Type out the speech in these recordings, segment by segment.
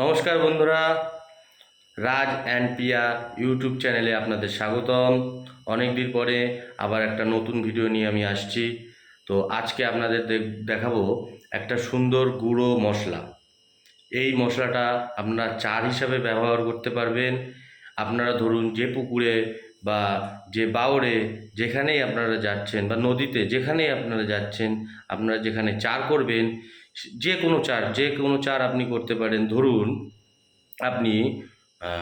নমস্কার বন্ধুরা। রাজ and Piya YouTube চ্যানেলে আপনাদের স্বাগতম। অনেক দিন পরে আবার একটা নতুন ভিডিও নিয়ে আমি আসছি। তো আজকে আপনাদের দেখাবো একটা সুন্দর গুঁড়ো মশলা। এই মশলাটা আপনারা চার হিসাবে ব্যবহার করতে পারবেন। আপনারা ধরুন যে পুকুরে বা যে বাউরে যেখানেই আপনারা যাচ্ছেন বা নদীতে যেখানেই আপনারা যাচ্ছেন, আপনারা যেখানে চার করবেন যে কোনো চার, যে কোনো চার আপনি করতে পারেন। ধরুন, আপনি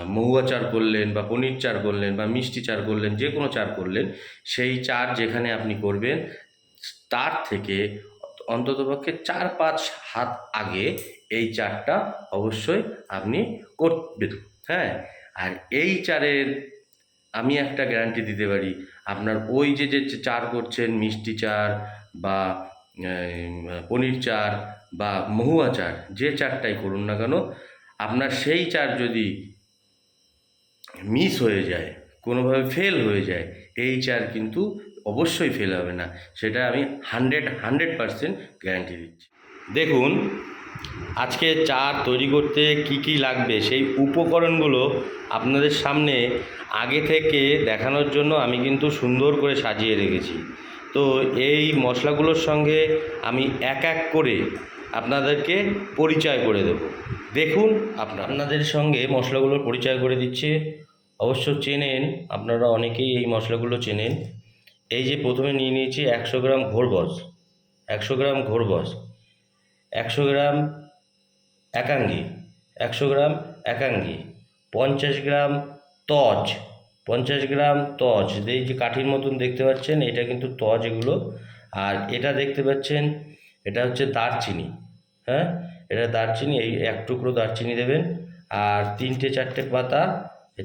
মহুয়া চার করলেন বা পনির চার করলেন বা মিষ্টি চার করলেন, যে কোনো চার করলেন, সেই চার যেখানে আপনি করবেন, তার থেকে অন্ততপক্ষে চার, পাঁচ হাত আগে এই চারটা অবশ্যই আপনি করবেন। হ্যাঁ? আর এই চারের আমি একটা গ্যারান্টি দিতে পারি, আপনার ওই যে যে চার করছেন, মিষ্টি চার বা পনির চার বা মহুয়া চার, যে চারটাই করুন না কেন, আপনার সেই চার যদি মিস হয়ে যায়, কোনোভাবে ফেল হয়ে যায়, এই চার কিন্তু অবশ্যই ফেল হবে না। সেটা আমি হান্ড্রেড হান্ড্রেড পারসেন্ট গ্যারান্টি দিচ্ছি। দেখুন, আজকে চার তৈরি করতে কি কি লাগবে, সেই উপকরণগুলো আপনাদের সামনে আগে থেকে দেখানোর জন্য আমি কিন্তু সুন্দর করে সাজিয়ে রেখেছি। তো এই মশলাগুলোর সঙ্গে আমি এক এক করে আপনাদেরকে পরিচয় করে দেব। দেখুন আপনার। আপনাদের সঙ্গে মশলাগুলোর পরিচয় করে দিচ্ছে। অবশ্য চেনেন, আপনারা অনেকেই এই মশলাগুলো চেনেন। এই যে প্রথমে নিয়ে নিয়েছি একশো গ্রাম ঘোরবস। একশো গ্রাম ঘোরবস। একশো গ্রাম একাঙ্গি। একশো গ্রাম একাঙ্গি। পঞ্চাশ গ্রাম তজ। পঞ্চাশ গ্রাম তজ। এই যে কাঠির মতন দেখতে পাচ্ছেন, এটা কিন্তু তজ এগুলো। আর এটা দেখতে পাচ্ছেন, এটা হচ্ছে দারচিনি। হ্যাঁ? এটা দারচিনি, এই এক টুকরো দারচিনি দেবেন আর তিনটে চারটে পাতা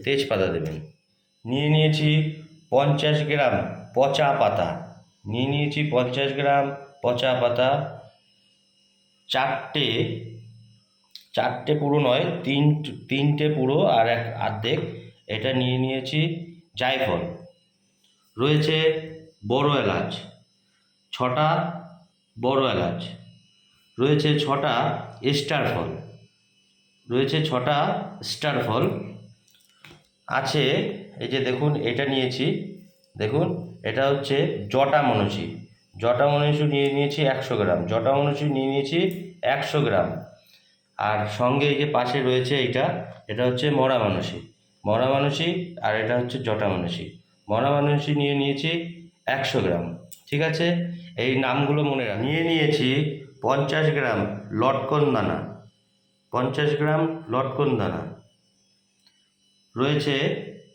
তেজপাতা দেবেন। নিয়ে নিয়েছি পঞ্চাশ গ্রাম পচা পাতা। নিয়ে নিয়েছি পঞ্চাশ গ্রাম পচা পাতা। চারটে চারটে পুরো নয়, তিন, তিনটে পুরো আর এক আর্ধেক এটা নিয়ে নিয়েছি জায়ফল। রয়েছে বড় এলাচ, ছটা বড় এলাচ। রয়েছে ছটা স্টার ফল রয়েছে ছটা স্টার ফল আছে, এই যে দেখুন, এটা নিয়েছি। দেখুন, এটা হচ্ছে জটা মনসি জটা মনসি নিয়ে নিয়েছি একশো গ্রাম। জটা মনসি নিয়ে নিয়েছি একশো গ্রাম। আর সঙ্গে এই যে পাশে রয়েছে এটা এটা হচ্ছে মরা মানসি মরা মানসি আর এটা হচ্ছে জটা মানসি মরা মানসি নিয়ে নিয়েছি একশো গ্রাম। ঠিক আছে? এই নামগুলো মনে রাখ নিয়ে নিয়েছি পঞ্চাশ গ্রাম লটকন দানা। পঞ্চাশ গ্রাম লটকন দানা। রয়েছে,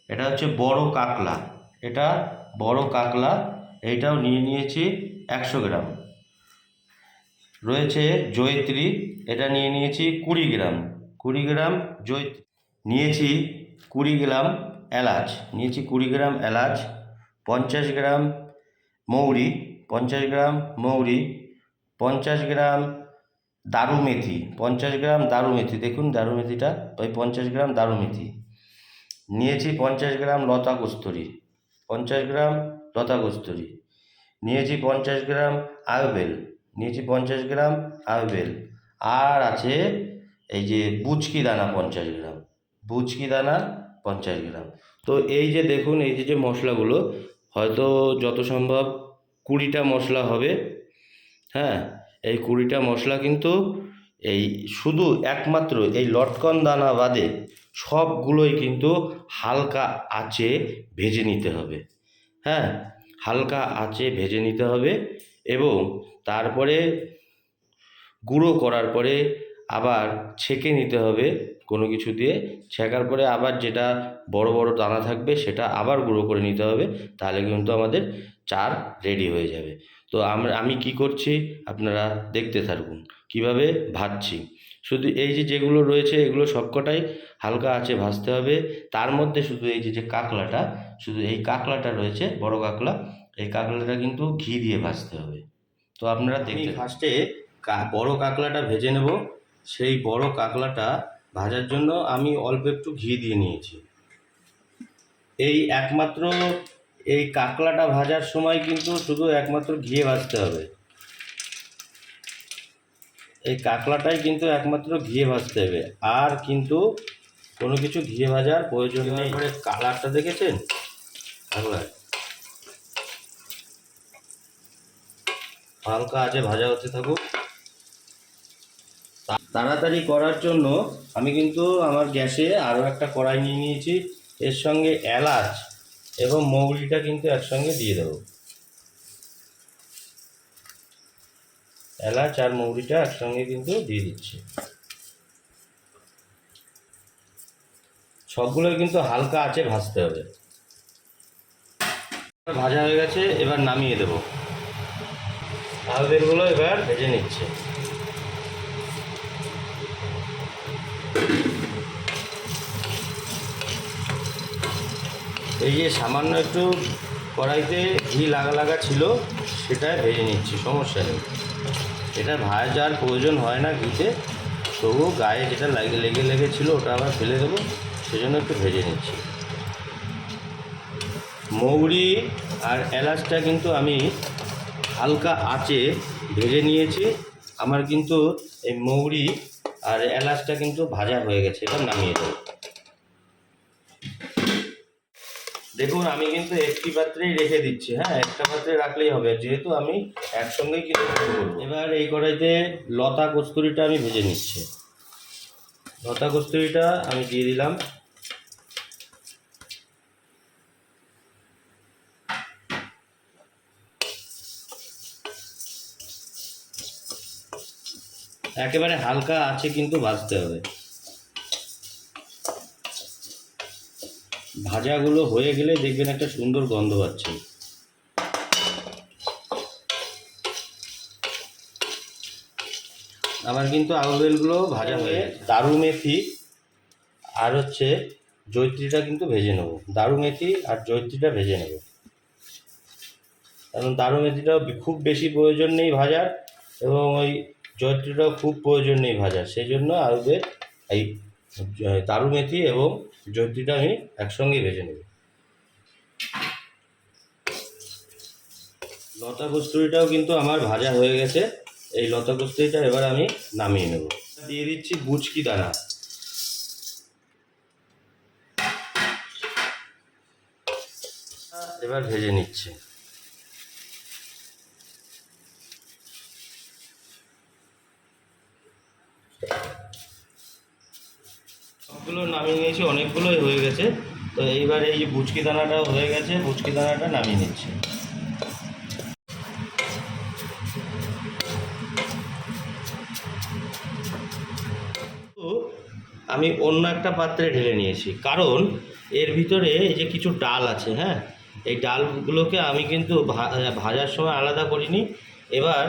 এটা হচ্ছে বড় কাকলা। এটা বড় কাকলা, এইটাও নিয়ে নিয়েছি একশো গ্রাম। রয়েছে জয়ত্রী, এটা নিয়ে নিয়েছি কুড়ি গ্রাম। কুড়ি গ্রাম জয়ত্রী। নিয়েছি কুড়ি গ্রাম এলাচ। নিয়েছি কুড়ি গ্রাম এলাচ, পঞ্চাশ গ্রাম মৌরি, পঞ্চাশ গ্রাম মৌরি পঞ্চাশ গ্রাম দারু মেথি, পঞ্চাশ গ্রাম দারু মেথি, দেখুন দারু মেথিটা, ওই পঞ্চাশ গ্রাম দারু মেথি। নিয়েছি পঞ্চাশ গ্রাম লতা কস্তুরি, পঞ্চাশ গ্রাম লতা কস্তুরি। নিয়েছি পঞ্চাশ গ্রাম আয়বেল নিয়েছি পঞ্চাশ গ্রাম আয়বেল আর আছে এই যে বুচকি দানা পঞ্চাশ গ্রাম, বুচকি দানা পঞ্চাশ গ্রাম। তো এই যে দেখুন, এই যে যে মশলাগুলো, হয়তো যত সম্ভব কুড়িটা মশলা হবে। হ্যাঁ এই কুড়িটা মশলা কিন্তু এই শুধু একমাত্র এই লটকন দানা বাদে সবগুলোই কিন্তু হালকা আঁচে ভেজে নিতে হবে। হ্যাঁ হালকা আঁচে ভেজে নিতে হবে এবং তারপরে গুঁড়ো করার পরে আবার ছেঁকে নিতে হবে কোনো কিছু দিয়ে। ছেঁকার পরে আবার যেটা বড় বড় দানা থাকবে সেটা আবার গুঁড়ো করে নিতে হবে, তাহলে কিন্তু আমাদের চার রেডি হয়ে যাবে। তো আমরা আমি কি করছি? আপনারা দেখতে থাকুন। কীভাবে? ভাজছি। শুধু এই যে যেগুলো রয়েছে এগুলো সবকটাই হালকা আছে ভাজতে হবে। তার মধ্যে শুধু এই যে যে কাঁকলাটা শুধু এই কাঁকলাটা রয়েছে বড় কাঁকলা এই কাঁকলাটা কিন্তু ঘি দিয়ে ভাজতে হবে। তো আপনারা দেখি ফার্স্টে বড় কাঁকলাটা ভেজে নেব। সেই বড় কাঁকলাটা ভাজার জন্য আমি অল্প একটু ঘি দিয়ে নিয়েছি। এই একমাত্র এই কাকলাটা ভাজার সময় কিন্তু শুধু একমাত্র ঘিয়ে ভাজতে হবে। এই কাকলাটাই কিন্তু একমাত্র ঘিয়ে ভাজতে হবে। আর কিন্তু কোনো কিছু ঘিয়ে ভাজার প্রয়োজন নেই। কালারটা দেখেছেন? কাঁকড়ার হালকা আছে ভাজা হতে থাকুক। তাড়াতাড়ি করার জন্য আমি কিন্তু আমার গ্যাসে আরও একটা কড়াই নিয়ে নিয়েছি। এর সঙ্গে এলাচ এবং মৌরিটা কিন্তু একসঙ্গে দিয়ে দেবো। এলাচ আর মৌরিটা একসঙ্গে কিন্তু দিয়ে দিচ্ছি। সবগুলো কিন্তু হালকা আছে ভাজতে হবে। ভাজা হয়ে গেছে, এবার নামিয়ে দেবো। আলুদেরগুলো এবার ভেজে নিচ্ছে। এই যে সামান্য একটু কড়াইতে ঘি লাগা লাগা ছিল সেটা ভেজে নিচ্ছি, সমস্যা নেই। এটা ভাজার প্রয়োজন হয় না ঘিতে, তবুও গায়ে যেটা লাগে, লেগে লেগে ছিল, ওটা আবার ফেলে দেবো, সেজন্য একটু ভেজে নিচ্ছি। মৌরি আর এলাচটা কিন্তু আমি হালকা আঁচে ভেজে নিয়েছি, আমার কিন্তু এই মৌরি আর এলাচটা কিন্তু ভাজা হয়ে গেছে, এবার নামিয়ে দেবো। দেখুন, আমি কিন্তু একটি পাত্রেই রেখে দিচ্ছি হ্যাঁ? একটা পাত্রে রাখলেই হবে, যেহেতু আমি একসঙ্গেই কিন্তু এবার এই কড়াইতে লতা কস্তুরিটা আমি ভেজে নিচ্ছি। লতা কস্তুরিটা আমি দিয়ে দিলাম। একেবারে হালকা আছে কিন্তু ভাজতে হবে। ভাজাগুলো হয়ে গেলে দেখবেন একটা সুন্দর গন্ধ পাচ্ছে। আমার কিন্তু আউলবেলগুলো ভাজা হয়ে দারু মেথি আর হচ্ছে জৈত্রীটা কিন্তু ভেজে নেব। দারু মেথি আর জৈত্রীটা ভেজে নেব। কারণ দারু মেথিটাও খুব বেশি প্রয়োজন নেই ভাজার এবং ওই জৈত্রীটাও খুব প্রয়োজন নেই ভাজার। সেই জন্য আলুদের এই দারু মেথি এবং জৈত্রীটা আমি একসঙ্গে ভেজে নেব। লতা কস্তুরিটাও কিন্তু আমার ভাজা হয়ে গেছে। এই লতা কস্তুরিটা এবার আমি নামিয়ে নেব। দিয়ে দিচ্ছি বুচকি দানা। এবার ভেজে নিচ্ছে। সবগুলো নামিয়ে নিয়েছি, অনেকগুলোই হয়ে গেছে। তো এইবার এই যে বুচকি দানাটাও হয়ে গেছে বুচকি দানাটা নামিয়ে নিচ্ছি। আমি অন্য একটা পাত্রে ঢেলে নিয়েছি, কারণ এর ভিতরে এই যে কিছু ডাল আছে হ্যাঁ? এই ডালগুলোকে আমি কিন্তু ভাজার সময় আলাদা করিনি। এবার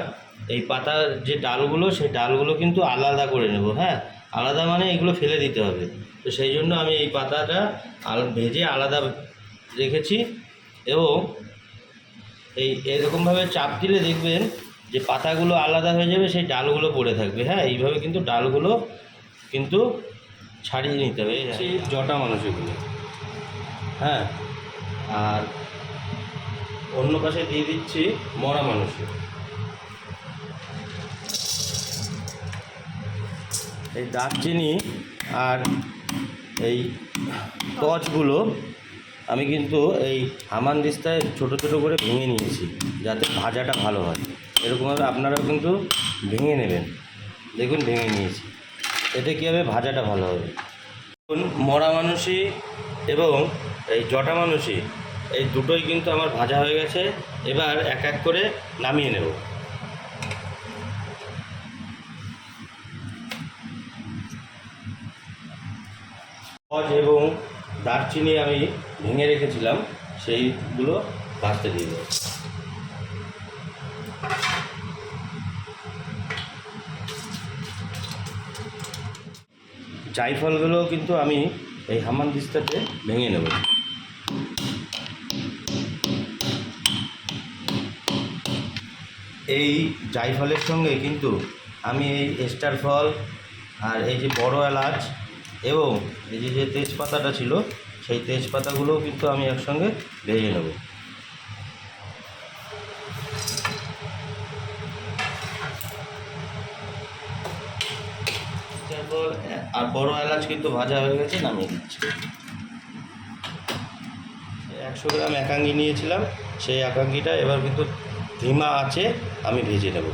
এই পাতার যে ডালগুলো, সেই ডালগুলো কিন্তু আলাদা করে নেব হ্যাঁ? আলাদা মানে এগুলো ফেলে দিতে হবে। তো সেই জন্য আমি এই পাতাটা ভেজে আলাদা রেখেছি এবং এই, এরকমভাবে চাপ দিলে দেখবেন যে পাতাগুলো আলাদা হয়ে যাবে, সেই ডালগুলো পড়ে থাকবে। হ্যাঁ এইভাবে কিন্তু ডালগুলো কিন্তু ছাড়িয়ে নিতে হবে। সেই জটা মানুষগুলো। হ্যাঁ আর অন্য পাশে দিয়ে দিচ্ছি মরা মানুষের। এই দারচিনি আর এই টচগুলো আমি কিন্তু এই হামান দিস্তায় ছোটো ছোটো করে ভেঙে নিয়েছি, যাতে ভাজাটা ভালো হয়। এরকমভাবে আপনারাও কিন্তু ভেঙে নেবেন। দেখুন, ভেঙে নিয়েছি। এতে কী হবে? ভাজাটা ভালো হবে। দেখুন, মরা মানুষই এবং এই জটা মানুষই, এই দুটোই কিন্তু আমার ভাজা হয়ে গেছে। এবার এক এক করে নামিয়ে নেব। অজ এবং দারচিনি আমি ভেঙে রেখেছিলাম, সেইগুলো ভাজতে দিয়ে দেবো জায়ফলগুলো কিন্তু আমি এই হামান দিস্তাতে ভেঙে নেব। এই জায়ফলের সঙ্গে কিন্তু আমি এই স্টার ফল আর এই যে বড় এলাচ এবং এই যে যে তেজপাতাটা ছিল, সেই তেজপাতাগুলোও কিন্তু আমি একসঙ্গে ভেজে নেব। এরপর আর বড় এলাচ কিন্তু ভাজা হয়ে গেছে, নামিয়ে দিচ্ছি। একশো গ্রাম একাঙ্গি নিয়েছিলাম, সেই একাঙ্গিটা এবার কিন্তু ধিমা আছে, আমি ভেজে নেব।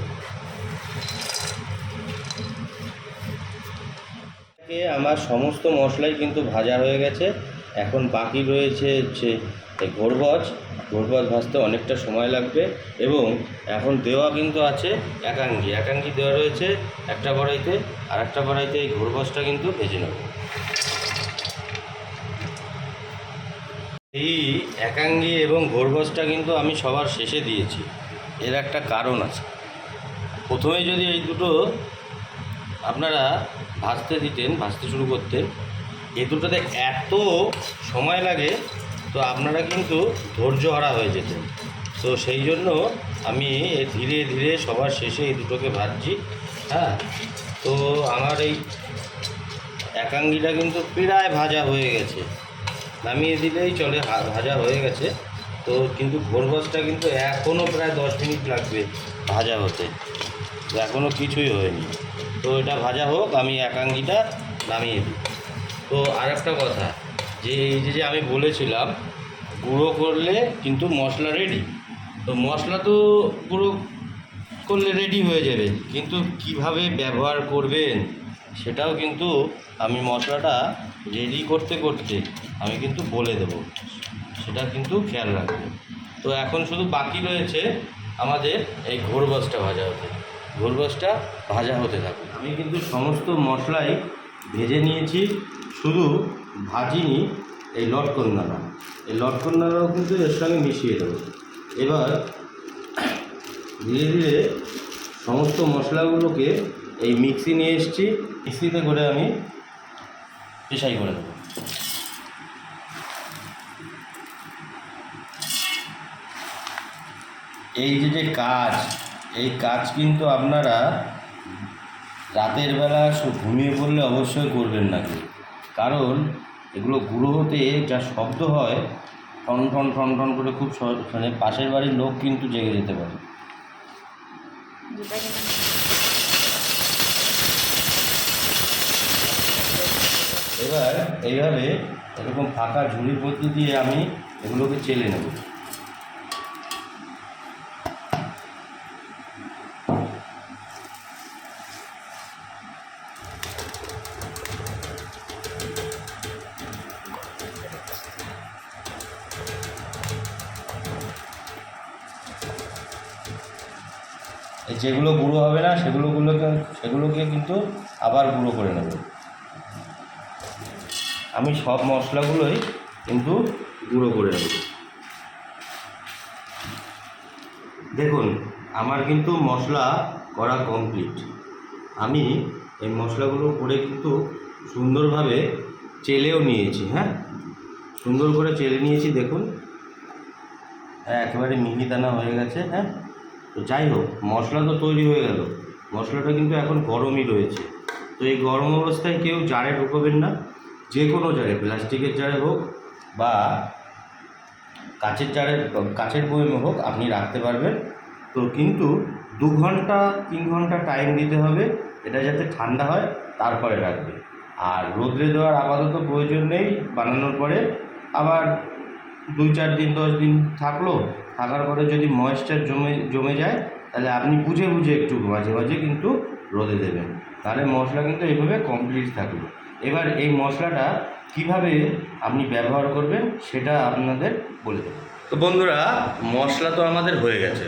আমার সমস্ত মশলাই কিন্তু ভাজা হয়ে গেছে। এখন বাকি রয়েছে হচ্ছে এই গোরবজ গোরবজ ভাজতে অনেকটা সময় লাগবে এবং এখন দেওয়া কিন্তু আছে একাঙ্গি। একাঙ্গি দেওয়া রয়েছে একটা কড়াইতে আর একটা কড়াইতে এই গোরবজটা কিন্তু ভেজে নেব। এই একাঙ্গি এবং গোরবজটা কিন্তু আমি সবার শেষে দিয়েছি। এর একটা কারণ আছে। প্রথমে যদি এই দুটো আপনারা ভাজতে দিতেন ভাজতে শুরু করতেন। এই দুটোতে এত সময় লাগে, তো আপনারা কিন্তু ধৈর্য হারা হয়ে যেতেন। তো সেই জন্য আমি ধীরে ধীরে সবার শেষে এই দুটোকে ভাজছি হ্যাঁ? তো আমার এই একাঙ্গিটা কিন্তু প্রায় ভাজা হয়ে গেছে। নামিয়ে দিলেই চলে ভাজা হয়ে গেছে। তো কিন্তু ঘোরবসটা কিন্তু এখনও প্রায় দশ মিনিট লাগবে ভাজা হতে। এখনও কিছুই হয়নি। তো এটা ভাজা হোক, আমি একাঙ্গিটা নামিয়ে দিই। তো আর একটা কথা, যে এই যে যে আমি বলেছিলাম, গুঁড়ো করলে কিন্তু মশলা রেডি তো মশলা তো গুঁড়ো করলে রেডি হয়ে যাবে, কিন্তু কীভাবে ব্যবহার করবেন সেটাও কিন্তু আমি মশলাটা রেডি করতে করতে আমি কিন্তু বলে দেব। সেটা কিন্তু খেয়াল রাখবেন। তো এখন শুধু বাকি রয়েছে আমাদের এই ঘোরবসটা ভাজা হতে। ঘোরবসটা ভাজা হতে থাকুক আমি কিন্তু সমস্ত মশলাই ভেজে নিয়েছি, শুধু ভাজিনি এই লটকন এই লটকন কিন্তু এর সঙ্গে মিশিয়ে দেবো। এবার ধীরে ধীরে সমস্ত মশলাগুলোকে এই মিক্সি নিয়ে এসেছি, মিক্সিতে করে আমি পেশাই করে দেবো। এই যে যে কাজ এই কাজ কিন্তু আপনারা রাতের বেলা ঘুমিয়ে পড়লে অবশ্যই করবেন না। কারণ এগুলো গুঁড়ো হতে যা শব্দ হয় টন টন টন টন করে খুব মানে পাশের বাড়ির লোক কিন্তু জেগে যেতে পারে এবার এইভাবে এরকম ফাঁকা ঝুড়ির মধ্যে দিয়ে আমি এগুলোকে চেলে নেব যেগুলো গুঁড়ো হবে না, সেগুলোগুলোকে, সেগুলোকে কিন্তু আবার গুঁড়ো করে নেব। আমি সব মশলাগুলোই কিন্তু গুঁড়ো করে নেব। দেখুন, আমার কিন্তু মশলা করা কমপ্লিট আমি এই মশলাগুলো করে কিন্তু সুন্দরভাবে চেলেও নিয়েছি হ্যাঁ? সুন্দর করে চেলে নিয়েছি, দেখুন। একেবারে মিহিদানা হয়ে গেছে হ্যাঁ? তো যাই হোক, মশলা তো তৈরি হয়ে গেল। মশলাটা কিন্তু এখন গরমই রয়েছে। তো এই গরম অবস্থায় কেউ জারে ঢুকবেন না। যে কোনো জারে, প্লাস্টিকের জারে হোক বা কাচের জারে, কাচের বয়মে হোক, আপনি রাখতে পারবেন। তো কিন্তু দু ঘণ্টা, তিন ঘণ্টা টাইম দিতে হবে। এটা যাতে ঠান্ডা হয়, তারপরে রাখবে আর রোদ্রে দেওয়ার আপাতত প্রয়োজন নেই, বানানোর পরে। আবার দুই, চার দিন, দশ দিন থাকল থাকার পরে যদি ময়েশ্চার জমে জমে যায়, তাহলে আপনি বুঝে বুঝে একটু মাঝে মাঝে কিন্তু রোদে দেবেন। তাহলে মশলা কিন্তু এইভাবে কমপ্লিট থাকবে এবার এই মশলাটা কীভাবে আপনি ব্যবহার করবেন, সেটা আপনাদের বলে দেবো। তো বন্ধুরা, মশলা তো আমাদের হয়ে গেছে।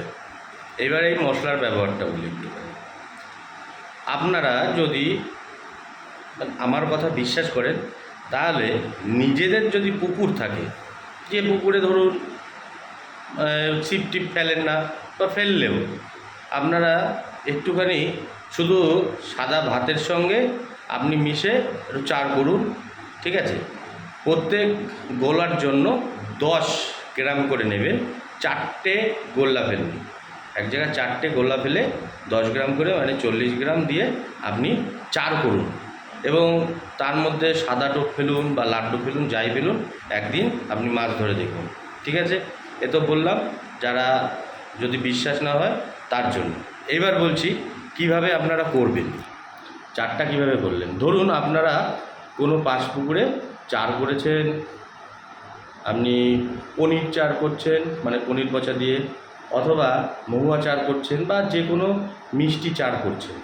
এবার এই মশলার ব্যবহারটা বলি আপনারা যদি আমার কথা বিশ্বাস করেন, তাহলে নিজেদের যদি পুকুর থাকে, যে পুকুরে ধরুন ছিপ টিপ ফেলেন না বা ফেললেও আপনারা একটুখানি শুধু সাদা ভাতের সঙ্গে আপনি মিশে চার করুন, ঠিক আছে? প্রত্যেক গোলার জন্য দশ গ্রাম করে নেবেন, চারটে গোল্লা ফেলবেন এক জায়গায় চারটে গোল্লা ফেলে দশ গ্রাম করে মানে চল্লিশ গ্রাম দিয়ে আপনি চার করুন এবং তার মধ্যে সাদা টোপ ফেলুন বা লাড্ডু ফেলুন, যাই ফেলুন, একদিন আপনি মাছ ধরে দেখুন, ঠিক আছে? এ তো বললাম, যারা যদি বিশ্বাস না হয়, তার জন্য। এইবার বলছি, কীভাবে আপনারা করবেন? চারটা কীভাবে করলেন? ধরুন আপনারা কোনো পাশ পুকুরে চার করেছেন, আপনি পনির চার করছেন মানে পনির পচা দিয়ে, অথবা মহুয়া চার করছেন, বা যে কোনো মিষ্টি চার করছেন।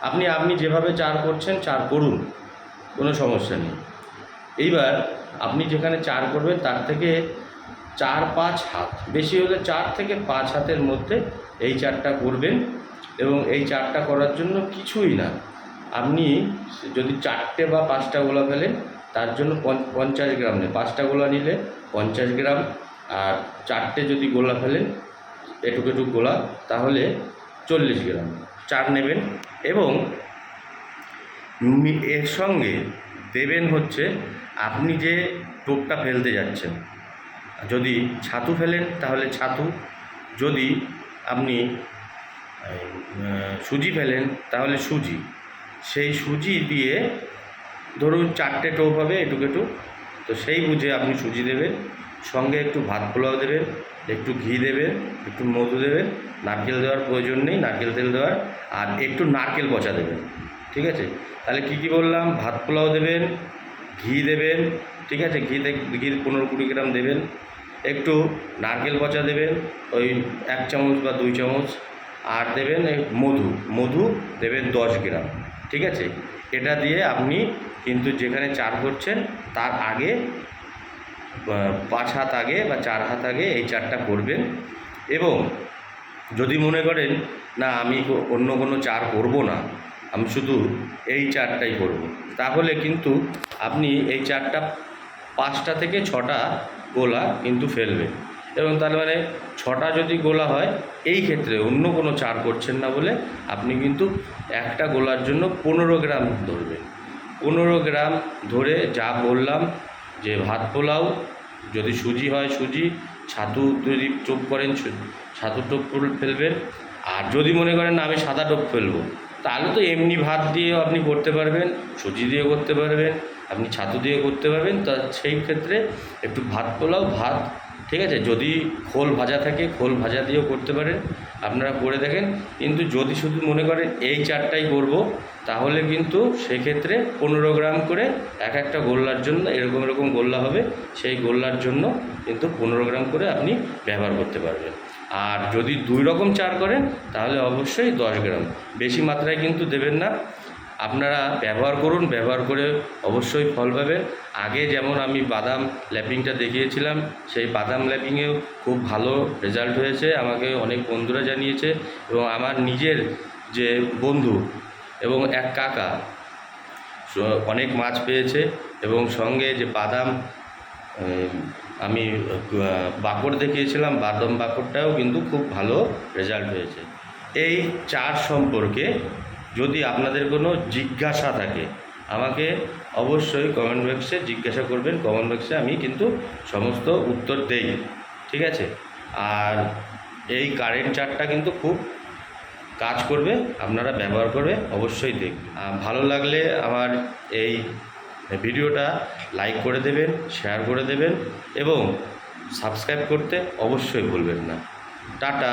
আপনি আপনি যেভাবে চার করছেন, চার করুন, কোনো সমস্যা নেই। এইবার আপনি যেখানে চার করবেন, তার থেকে চার পাঁচ হাত। বেশি হলে চার থেকে পাঁচ হাতের মধ্যে এই চারটা করবেন এবং এই চারটা করার জন্য কিছুই না। আপনি যদি চারটে বা পাঁচটা গোলা ফেলেন, তার জন্য পঞ্চ- পঞ্চাশ গ্রাম নেই পাঁচটা গোলা নিলে পঞ্চাশ গ্রাম। আর চারটে যদি গোলা ফেলেন এটুক এটুক গোলা, তাহলে চল্লিশ গ্রাম। চার নেবেন এবং এর সঙ্গে দেবেন হচ্ছে, আপনি যে টোপটা ফেলতে যাচ্ছেন যদি ছাতু ফেলেন, তাহলে ছাতু। যদি আপনি সুজি ফেলেন, তাহলে সুজি। সেই সুজি দিয়ে ধরুন চারটে টোপ হবে এটুক এটুক তো সেই বুঝে আপনি সুজি দেবেন। সঙ্গে একটু ভাত পোলাও দেবেন, একটু ঘি দেবেন, একটু মধু দেবেন। নারকেল দেওয়ার প্রয়োজন নেই, নারকেল তেল দেওয়ার। আর একটু নারকেল পচা দেবেন, ঠিক আছে? তাহলে কী কী বললাম? ভাত পোলাও দেবেন, ঘি দেবেন, ঠিক আছে? ঘি ঘি পনেরো কুড়ি গ্রাম দেবেন। একটু নারকেল পচা দেবেন, ওই এক চামচ বা দুই চামচ, আর দেবেন মধু মধু দেবেন দশ গ্রাম, ঠিক আছে? এটা দিয়ে আপনি কিন্তু যেখানে চার করছেন, তার আগে পাঁচ হাত আগে বা চার হাত আগে এই চারটা করবেন এবং যদি মনে করেন, না, আমি অন্য কোনো চার করব না, আমি শুধু এই চারটাই করব, তাহলে কিন্তু আপনি এই চারটা পাঁচটা থেকে ছটা গোলা কিন্তু ফেলবে। এবং তার মানে ছটা যদি গোলা হয়, এই ক্ষেত্রে অন্য কোনো চার করছেন না বলে আপনি কিন্তু একটা গোলার জন্য পনেরো গ্রাম ধরবেন। পনেরো গ্রাম ধরে যা বললাম, যে ভাত পোলাও, যদি সুজি হয় সুজি, ছাতু যদি টোপ করেন ছাতু টোপ ফেল- ফেলবেন। আর যদি মনে করেন না, আমি সাদা টোপ ফেলব, তাহলে তো এমনি ভাত দিয়েও আপনি করতে পারবেন, সুজি দিয়ে করতে পারবেন। আপনি ছাতু দিয়ে করতে পারবেন, তা সেই ক্ষেত্রে একটু ভাত পোলাও, ভাত, ঠিক আছে? যদি খোল ভাজা থাকে, খোল ভাজা দিয়েও করতে পারেন। আপনারা করে দেখেন। কিন্তু যদি শুধু মনে করেন এই চারটাই করব, তাহলে কিন্তু সেক্ষেত্রে পনেরো গ্রাম করে এক একটা গোল্লার জন্য এরকম এরকম গোল্লা হবে, সেই গোল্লার জন্য কিন্তু পনেরো গ্রাম করে আপনি ব্যবহার করতে পারবেন। আর যদি দুই রকম চার করেন, তাহলে অবশ্যই দশ গ্রাম। বেশি মাত্রায় কিন্তু দেবেন না। আপনারা ব্যবহার করুন, ব্যবহার করে অবশ্যই ফল পাবেন। আগে যেমন আমি বাদাম ল্যাপিংটা দেখিয়েছিলাম, সেই বাদাম ল্যাপিংয়েও খুব ভালো রেজাল্ট হয়েছে, আমাকে অনেক বন্ধুরা জানিয়েছে এবং আমার নিজের যে বন্ধু এবং এক কাকা অনেক মাছ পেয়েছে এবং সঙ্গে যে বাদাম আমি বাকড় দেখিয়েছিলাম, বাদাম বাকড়টাও কিন্তু খুব ভালো রেজাল্ট হয়েছে। এই চার সম্পর্কে যদি আপনাদের কোনো জিজ্ঞাসা থাকে আমাকে অবশ্যই কমেন্ট বক্সে জিজ্ঞাসা করবেন। কমেন্ট বক্সে আমি কিন্তু সমস্ত উত্তর দেই ঠিক আছে? আর এই কারেন্ট চারটা কিন্তু খুব কাজ করবে আপনারা ব্যবহার করবে অবশ্যই আহ, ভালো লাগলে আমার এই ভিডিওটা লাইক করে দেবেন শেয়ার করে দেবেন এবং সাবস্ক্রাইব করতে অবশ্যই ভুলবেন না। টাটা!